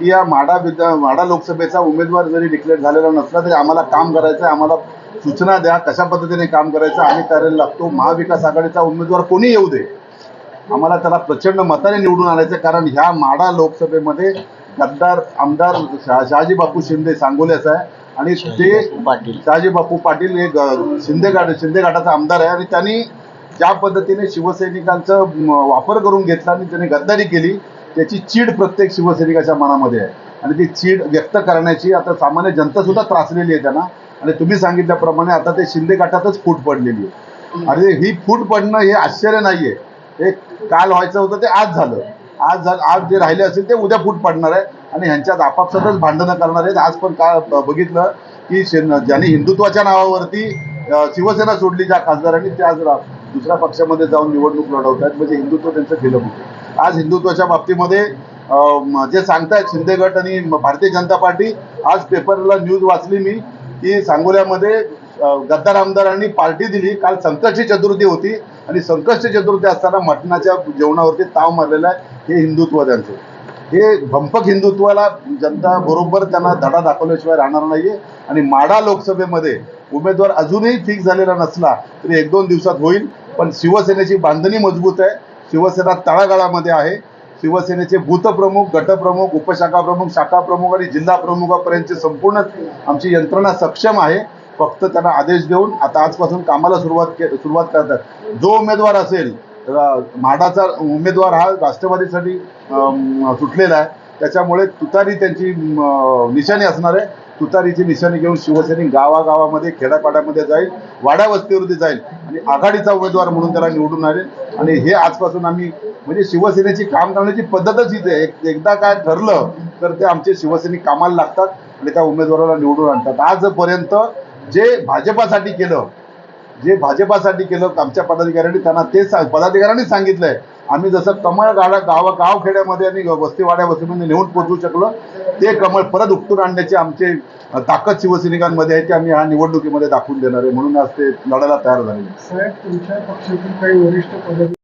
की या माडा विधा माडा लोकसभेचा उमेदवार जरी डिक्लेअर झालेला नसला तरी आम्हाला काम करायचं आहे आम्हाला सूचना द्या कशा पद्धतीने काम करायचं आम्ही करायला लागतो. महाविकास आघाडीचा उमेदवार कोणी येऊ दे? आम्हाला त्याला प्रचंड मताने निवडून आणायचं कारण ह्या माडा लोकसभेमध्ये गद्दार आमदार शहा- शहाजी बापू शिंदे सांगोल्याचा आहे. आणि ते पाटील. शहाजी बापू पाटील हे शिंदे घाट शिंदे घाटाचा आमदार आहे. आणि त्यांनी ज्या पद्धतीने शिवसैनिकांचा वापर करून घेतला आणि त्यांनी गद्दारी केली त्याची चीड प्रत्येक शिवसैनिकाच्या मनामध्ये आहे. आणि ती चीड व्यक्त करण्याची आता सामान्य जनता सुद्धा त्रासलेली आहे त्यांना. आणि तुम्ही सांगितल्याप्रमाणे आता ते शिंदे घाटातच फूट पडलेली आहे. आणि ही फूट पडणं हे आश्चर्य नाहीये. हे काल व्हायचं होतं ते आज झालं. आज झालं आज जे राहिले असेल ते उद्या फूट पडणार आहे. आणि ह्यांच्यात आपापसातच भांडणं करणार आहेत. आज पण का बघितलं की ज्यांनी हिंदुत्वाच्या नावावरती शिवसेना सोडली ज्या खासदारांनी ते आज दुसऱ्या पक्षामध्ये जाऊन निवडणूक लढवत आहेत म्हणजे हिंदुत्व त्यांचं गेलं होतं आज हिंदुत्वाच्या बाबतीमध्ये जे सांगतायत शिंदे गट आणि भारतीय जनता पार्टी आज पेपरला न्यूज वाचली मी की सांगोल्यामध्ये गद्दार आमदारांनी पार्टी दिली. काल संकष्टी चतुर्थी होती आणि संकष्टी चतुर्थी असताना मटणाच्या जेवणावरती ताव मारलेला आहे हे हिंदुत्व त्यांचं हे भंपक हिंदुत्वाला जनता बरोबर त्यांना धडा दाखवल्याशिवाय राहणार नाहीये आणि माडा लोकसभेमध्ये उमेदवार अजूनही फिक्स झालेला नसला तरी एक दोन दिवसात होईल पण शिवसेनेची बांधणी मजबूत आहे. शिवसेना तळागाळामध्ये आहे. शिवसेनेचे भूतप्रमुख गटप्रमुख उपशाखा प्रमुख शाखा प्रमुख आणि जिल्हा प्रमुखापर्यंतची संपूर्ण आमची यंत्रणा सक्षम आहे. फक्त त्यांना आदेश देऊन आता आजपासून कामाला सुरुवात के सुरुवात करतात. जो उमेदवार असेल म्हाडाचा उमेदवार हा राष्ट्रवादीसाठी सुटलेला आहे. त्याच्यामुळे तुतारी त्यांची निशाणी असणार आहे. तुतारीची निशाणी घेऊन शिवसैनिक गावागावामध्ये खेड्यापाड्यामध्ये जाईल वाड्या वस्तीवरती जाईल. आणि आघाडीचा उमेदवार म्हणून त्याला निवडून आले. आणि हे आजपासून आम्ही म्हणजे शिवसेनेची काम करण्याची पद्धतच हीच आहे. एक- एकदा काय ठरलं तर ते आमचे शिवसैनिक कामाला लागतात आणि त्या उमेदवाराला निवडून आणतात. आजपर्यंत जे भाजपासाठी केलं जे भाजपासाठी केलं आमच्या पदाधिकाऱ्यांनी त्यांना ते सा- पदाधिकाऱ्यांनी सांगितलंय. आम्ही जसं कमळ गाडा गाव गावखेड्यामध्ये आणि वस्तीवाड्या वस्तीमध्ये म्हणजे नेऊन पोहोचू शकलो ते कमळ परत उपटून आणण्याची आमचे ताकद शिवसैनिकांमध्ये आहे ते आम्ही ह्या निवडणुकीमध्ये दाखवून देणार आहे. म्हणून आज ते लढायला तयार झालेले साहेब तुमच्या पक्षातील काही वरिष्ठ पदाधिकारी